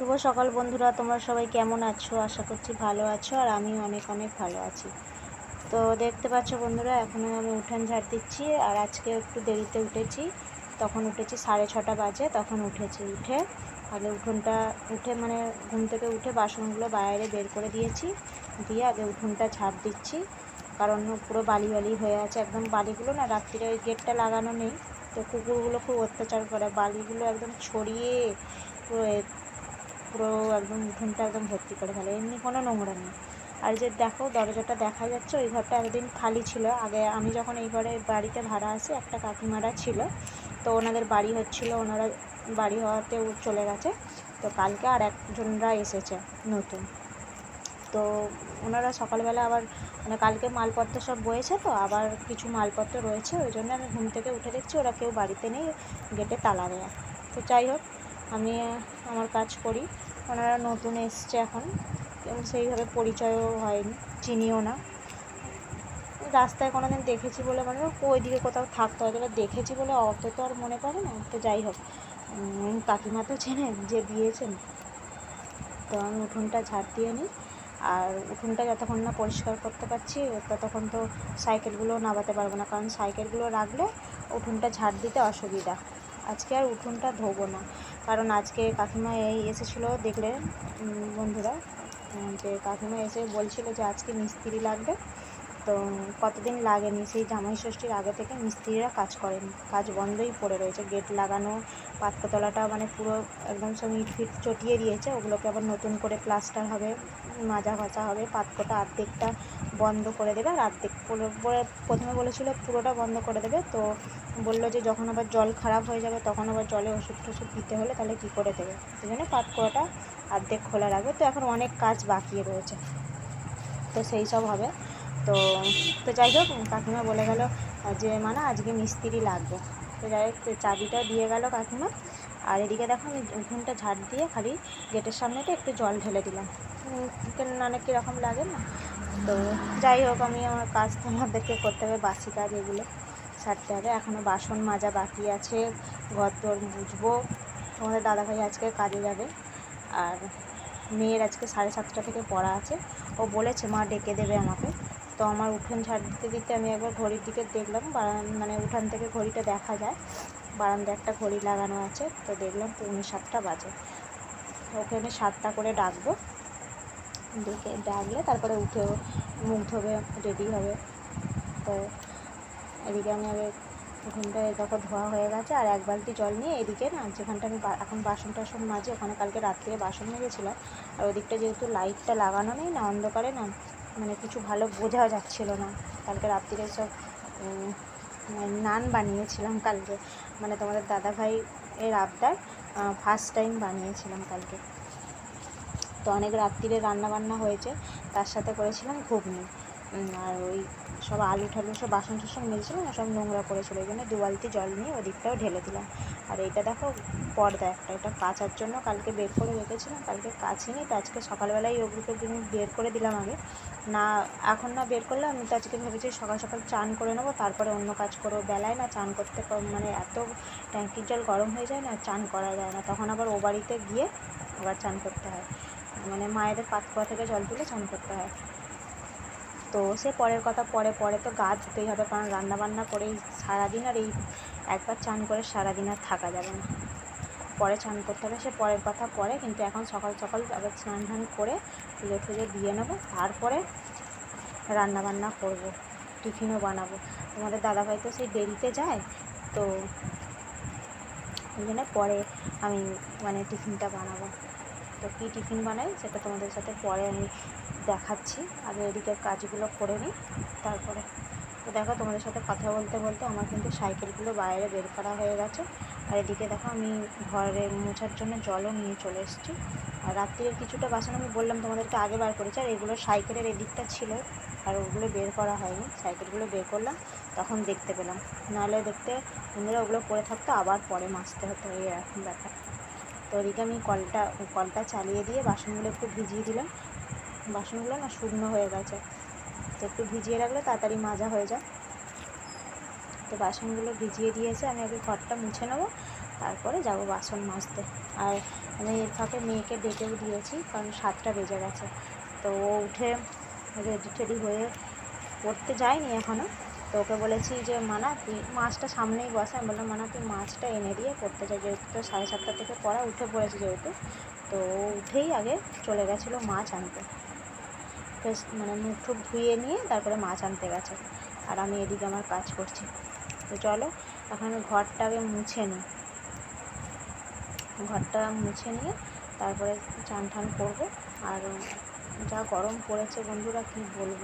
শুভ সকাল বন্ধুরা, তোমরা সবাই কেমন আছো? আশা করছি ভালো আছো আর আমি অনেক অনেক ভালো আছি। তো দেখতে পাচ্ছ বন্ধুরা এখনও আমি উঠান ঝাড় দিচ্ছি আর আজকে একটু দেরিতে উঠেছি। তখন উঠেছি সাড়ে ছটা বাজে, তখন উঠেছি উঠে। আগে উঠোনটা উঠে মানে ঘুম থেকে উঠে বাসনগুলো বাইরে বের করে দিয়েছি। দিয়ে আগে উঠোনটা ঝাড় দিচ্ছি। কারণ পুরো বালি বালি হয়ে আছে। একদম বালিগুলো না, রাত্রিরে ওই গেটটা লাগানো নেই। তো কুকুরগুলো খুব অত্যাচার করে। বালিগুলো একদম ছড়িয়ে পুরো একদম উঠোনটা একদম ভর্তি করে ফেলে, এমনি কোনো নোংরা নেই। আর যে দেখো, দরজাটা দেখা যাচ্ছে, ওই ঘরটা একদিন খালি ছিল। আগে আমি যখন এই ঘরে বাড়িতে ভাড়া আসি একটা কাকিমারা ছিল, তো ওনাদের বাড়ি হচ্ছিল, ওনারা বাড়ি হওয়াতে ও চলে গেছে। তো কালকে আর একজনরা এসেছে নতুন। তো ওনারা সকালবেলা আবার মানে কালকে মালপত্র সব বয়েছে তো, আবার কিছু মালপত্র রয়েছে, ওই জন্য আমি ঘুম থেকে উঠে দেখছি, ওরা কেউ বাড়িতে নেই, গেটে তালা দেয়া। তো যাই হোক আমি আমার কাজ করি। ওনারা নতুন এসছে এখন সেইভাবে পরিচয়ও হয়নি, চিনিও না। রাস্তায় কোনো দিন দেখেছি বলে মনে মানে ওই দিকে কোথাও থাকতে হয় বা দেখেছি বলে অত তো আর মনে পড়ে না, তো যাই হোক। কাকিমা তো চেনেন যে দিয়েছেন, তো আমি উঠোনটা ঝাড় দিয়ে নিই। আর উঠোনটা যতক্ষণ না পরিষ্কার করতে পারছি, ততক্ষণ তো সাইকেলগুলো নামাতে পারব না, কারণ সাইকেলগুলো রাখলে উঠোনটা ঝাড় দিতে অসুবিধা। আজকে আর উঠোনটা ধোবো না। কারণ আজকে কাকিমা এই এসেছিল দেখলে বন্ধুরা যে কাকিমা এসে বলছিল যে আজকে মিস্ত্রি লাগবে। তো কতদিন লাগেনি? সেই জামাই ষষ্ঠীর আগে থেকে মিস্ত্রিরা কাজ করেনি। কাজ বন্ধই পড়ে রয়েছে। গেট লাগানো পাতকতলাটা মানে পুরো একদম সব ইট ফিট চটিয়ে দিয়েছে। ওগুলোকে আবার নতুন করে প্লাস্টার হবে, মাজা ঘষা হবে পাতকোটা অর্ধেকটা বন্ধ করে দেবে। আর অর্ধেক পুরো- পুরো- প্রথমে বলেছিল পুরোটা বন্ধ করে দেবে। তো বলল যে যখন আবার জল খারাপ হয়ে যাবে, তখন আবার জলে ওষুধ টষুধ দিতে হলে তাহলে কী করে দেবে? সেই জন্য পাতকোটা অর্ধেক খোলা রাখবে। তো এখন অনেক কাজ বাকি রয়েছে। তো সেই সব হবে। তো তো যাই হোক, কাকিমা বলে গেল, যে মানে আজকে মিস্ত্রি লাগবে। তো যাই হোক চাবিটা দিয়ে গেল কাকিমা। আর এদিকে দেখো, আমি উঠোনটা ঝাড় দিয়ে খালি গেটের সামনেটা একটু জল ঢেলে দিলাম। না কীরকম লাগে না? তো যাই হোক, আমি আমার কাজ তো আমাদেরকে করতে হবে, বাসি কাজ এগুলো। সারতে হবে। এখনও বাসন মাজা বাকি আছে ঘর দোর মুছবো। তোমাদের দাদাভাই আজকে কাজে যাবে। আর মেয়ের আজকে সাড়ে সাতটা থেকে পড়া আছে। ও বলেছে, মা ডেকে দেবে আমাকে। তো আমার উঠোন ঝাড় দিতে দিতে আমি একবার ঘড়ির দিকে দেখলাম। বারান মানে উঠান থেকে ঘড়িটা দেখা যায়। বারান্দায় একটা ঘড়ি লাগানো আছে। তো দেখলাম পৌনে সাতটা বাজে। ওকে আমি সাতটা করে ডাকবো। ডেকে, ডাকলে তারপরে উঠে ও মুখ ধোবে রেডি হবে। তো এদিকে আমি আগে উঠোনটা দেখো ধোয়া হয়ে গেছে আর এক বালতি জল নিয়ে এদিকে না যেখানটা আমি এখন বাসন টাসন মাজি, ওখানে কালকে রাত্রে বাসন মেজেছিলাম। আর ওদিকটা যেহেতু লাইটটা লাগানো নেই না, অন্ধকারে না মানে কিছু ভালো বোঝা যাচ্ছিল না। কালকে রাত্রিরে সব মানে নান বানিয়েছিলাম কালকে। মানে তোমাদের দাদাভাই এর আবদার ফার্স্ট টাইম বানিয়েছিলাম কালকে। তো অনেক রাত্রিরে রান্না বান্না হয়েছে, তার সাথে করেছিলাম ঘুগনি। আর ওই সব আলু ঠালু সব বাসন টাসন মেজেছিলাম না সব নোংরা পড়েছিল ওই জন্য দু বালতি জল নিয়ে ওদিকটাও ঢেলে দিলাম। আর এইটা দেখো পর্দা একটা, এটা কাচার জন্য কালকে বের করে রেখেছিলাম, কালকে কাচিনি তো আজকে সকালবেলায় ওগুলোকে বের করে দিলাম আগে না, এখন না বের করলে আমি তো আজকে ভেবেছি সকাল সকাল চান করে নেব, তারপরে অন্য কাজ করব। বেলায় না চান করতে মানে এত ট্যাঙ্কির জল গরম হয়ে যায় না, চান করা যায় না। তখন আবার ও বাড়িতে গিয়ে আবার চান করতে হয়। মানে মায়েদের পাতকুয়া থেকে জল তুলে চান করতে হয়। তো সে পরের কথা, পরে পরে তো গা ধুতেই হবে, কারণ রান্না বান্না করেই সারাদিন আর এই একবার চান করে সারাদিন আর থাকা যাবে না। পরে চান করতে হবে, সে পরের কথা পরে, কিন্তু এখন সকাল সকাল আবার স্নান টান করে পুজো টুজো দিয়ে নেব, তারপরে রান্না বান্না করব, টিফিনও বানাবো। তোমাদের দাদাভাই তো সেই দেরিতে যায়, তো ওই জন্য পরে আমি মানে টিফিনটা বানাবো। তো কী টিফিন বানাই সেটা তোমাদের সাথে পরে আমি দেখাচ্ছি। আগে এদিকে কাজগুলো করে নিই। তারপরে তো দেখো তোমাদের সাথে কথা বলতে বলতে আমার কিন্তু সাইকেলগুলো বাইরে বের করা হয়ে গেছে। আর এদিকে দেখো আমি ঘরে মোছার জন্য জলও নিয়ে চলে এসেছি। আর রাত্রিরের কিছুটা বাসন আমি বললাম তোমাদেরকে আগে বার করেছি। আর এগুলো সাইকেলের এদিকটা ছিল আর ওগুলো বের করা হয়নি। সাইকেলগুলো বের করলাম, তখন দেখতে পেলাম। নাহলে দেখতে বন্ধুরা ওগুলো পরে থাকতো, আবার পরে মাজতে হতো। এই এরকম ব্যাপার। তো ওদিকে আমি কলটা কলটা চালিয়ে দিয়ে বাসনগুলো একটু ভিজিয়ে দিলাম। বাসনগুলো না শুকনো হয়ে গেছে। তো একটু ভিজিয়ে রাখলে তাড়াতাড়ি মাজা হয়ে যায়। তো বাসনগুলো ভিজিয়ে দিয়েছে, আমি আগে ঘরটা মুছে নেব, তারপরে যাব বাসন মাজতে। আর আমি এর ফাঁকে মেয়েকে ডেকেও দিয়েছি, কারণ সাতটা বেজে গেছে। তো ও উঠে রেডি টেডি হয়ে পড়তে যায়নি এখনও তো ওকে বলেছি যে, মানা, তুই মাছটা সামনেই বসে। আমি বললাম, মানা, তুই মাছটা এনে দিয়ে পড়তে চাই যেহেতু তো সাড়ে সাতটা থেকে পড়া, উঠে পড়েছে যেহেতু। তো উঠেই আগে চলে গেছিল মাছ আনতে। বেশ মানে মুখ টুক ধুয়ে নিয়ে তারপরে মাছ আনতে গেছে। আর আমি এদিকে আমার কাজ করছি। তো চলো, এখন আমি ঘরটা আগে মুছে নিই। ঘরটা মুছে নিয়ে তারপরে চান টান করব। আর যা গরম পড়েছে বন্ধুরা, কি বলব?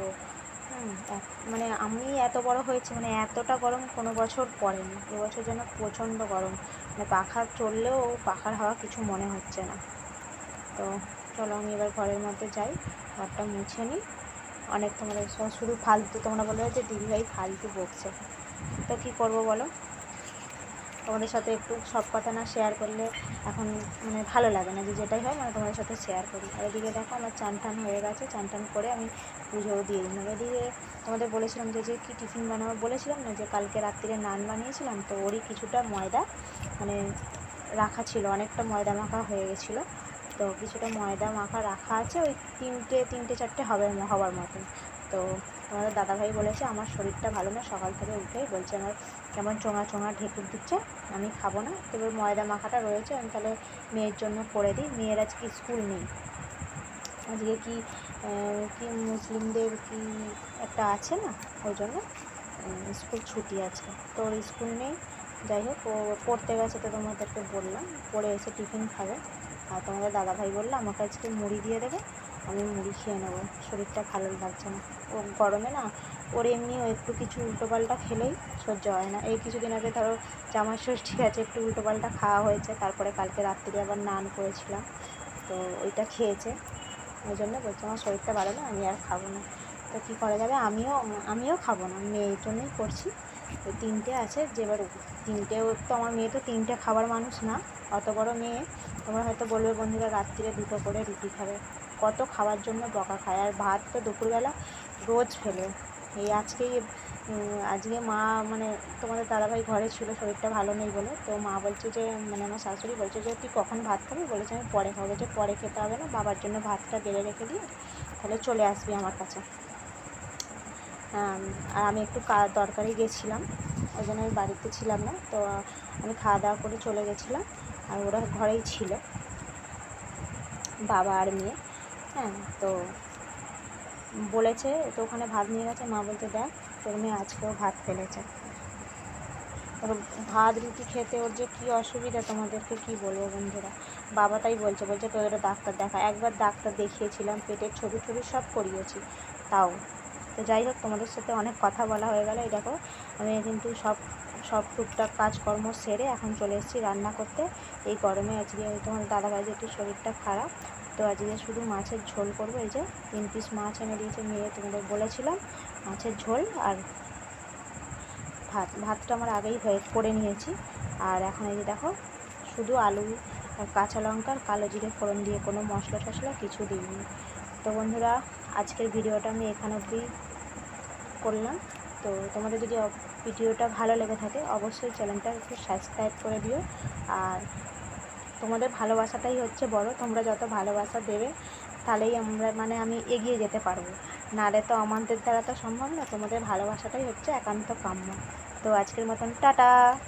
মানে আমি এত বড় হয়েছে মানে এতটা গরম কোনো বছর পড়েনি। এবছর যেন প্রচণ্ড গরম। মানে পাখা চললেও পাখার হাওয়া কিছু মনে হচ্ছে না। তো চলো আমি এবার ঘরের মধ্যে যাই। ঘরটা মুছে নিই। অনেক তোমাদের শুধু ফালতু তোমরা বলবে যে দিদিভাই ফালতু বকছে। তো কী করব বলো? তোমাদের সাথে একটু সব কথা না শেয়ার করলে এখন মানে ভালো লাগে না। যে যেটাই হয় মানে তোমাদের সাথে শেয়ার করি। আর এদিকে দেখো আমার চান টান হয়ে গেছে। চান টান করে আমি পুজোও দিয়ে দিই দিলাম। এদিকে তোমাদের বলেছিলাম যে যে কী টিফিন বানাবো বলেছিলাম না? যে কালকে রাত্রিরে নান বানিয়েছিলাম। তো ওরই কিছুটা ময়দা মানে রাখা ছিল। অনেকটা ময়দা মাখা হয়ে গেছিল। তো কিছুটা ময়দা মাখা রাখা আছে, ওই তিনটে তিনটে, চারটে হবে হবার মতন। তো তোমাদের দাদাভাই বলেছে, আমার শরীরটা ভালো না, সকাল থেকে উঠেই বলছে আমার কেমন চোঙা চোঙা ঢেকুর দিচ্ছে, আমি খাব না। তবে ময়দা মাখাটা রয়েছে, আমি তাহলে মেয়ের জন্য করে দিই। মেয়ের আজকে স্কুল নেই। আজকে কি কি মুসলিমদের কি একটা আছে না, ওই জন্য স্কুল ছুটি আছে। তো স্কুল নেই? যাই হোক, ও পড়তে গেছে তো তোমাদেরকে বললাম। পড়ে এসে টিফিন খাবে। আর তোমাদের দাদাভাই বলল, আমাকে আজকে মুড়ি দিয়ে দেবে, আমি মুড়ি খেয়ে নেব। শরীরটা ভালো লাগছে না। ও গরমে না, ওর এমনিও একটু কিছু উল্টোপাল্টা খেলেই সহ্য হয় না। এই কিছুদিন আগে ধরো জামাই ষষ্ঠী আছে, একটু উল্টোপাল্টা খাওয়া হয়েছে। তারপরে কালকে রাত্রিরে আবার নান করেছিলাম। তো ওইটা খেয়েছে। ওই জন্য বলছে, আমার শরীরটা ভালো না, আমি আর খাব না। তো কী করা যাবে? আমিও আমিও খাব না। মেয়ের জন্যই করছি। ওই তিনটে আছে যে এবার তিনটে তো আমার মেয়ে তো তিনটে খাবার মানুষ না, অত বড় মেয়ে, তোমরা হয়তো বলবে বন্ধুরা রাত্রিরে দুটো করে রুটি খাবে। কত খাওয়ার জন্য বকা খায়, আর ভাত তো দুপুরবেলা রোজ ফেলে। এই আজকেই আজকে মা মানে তোমাদের দাদাভাই ঘরে ছিল, শরীরটা ভালো নেই বলে, তো মা বলছে যে মানে আমার শাশুড়ি বলছে যে, তুই কখন ভাত খাবি? বলেছে, আমি পরে খাব। যে পরে খেতে হবে না, বাবার জন্য ভাতটা বেড়ে রেখে দিয়ে তাহলে চলে আসবি আমার কাছে। আর আমি একটু দরকারে গেছিলাম, ওই জন্য আমি বাড়িতে ছিলাম না, তো আমি খাওয়া দাওয়া করে চলে গেছিলাম, আর ওরা ঘরেই ছিল, বাবা আর মেয়ে হ্যাঁ তো বলেছে তো ওখানে ভাত নিয়ে গেছে? মা বলতে দেখ, তোর মেয়ে আজকেও ভাত ফেলেছে। ওর ভাত, রুটি খেতে ওর যে কী অসুবিধা তোমাদেরকে কী বলব বন্ধুরা? বাবা তাই বলছে বলছে, তোদের ডাক্তার দেখা একবার ডাক্তার দেখিয়েছিলাম, পেটের ছবি টবি সব করিয়েছি, তাও তো যাই হোক, তোমাদের সাথে অনেক কথা বলা হয়ে গেল। এই দেখো, আমি কিন্তু সব সব টুকটাক কাজকর্ম সেরে এখন চলে এসেছি রান্না করতে। এই গরমে আজকে তোমার দাদাভাই একটু শরীরটা খারাপ। তো আজকে শুধু মাছের ঝোল করব। এই যে, তিন পিস মাছ এনে দিয়েছে মেয়ে, তোমাদের বলেছিলাম। মাছের ঝোল আর ভাত। ভাতটা আমার আগেই হয়ে, করে নিয়েছি। আর এখন এই যে দেখো, শুধু আলু, কাঁচা লঙ্কার কালো জিরে ফোড়ন দিয়ে কোনো মশলা টশলা কিছু দিইনি। তো বন্ধুরা, আজকের ভিডিওটা আমি এখানে অবধি করলাম। তো তোমাদের যদি ভিডিওটা ভালো লেগে থাকে, অবশ্যই চ্যানেলটা একটু সাবস্ক্রাইব করে দিও। আর তোমাদের ভালোবাসাটাই হচ্ছে বড়। তোমরা যত ভালোবাসা দেবে, তাহলেই আমরা মানে আমি এগিয়ে যেতে পারব। নারে তো আমাদের দ্বারা তো সম্ভব না। তোমাদের ভালোবাসাটাই হচ্ছে একান্ত কাম্য। তো আজকের মতন, টাটা!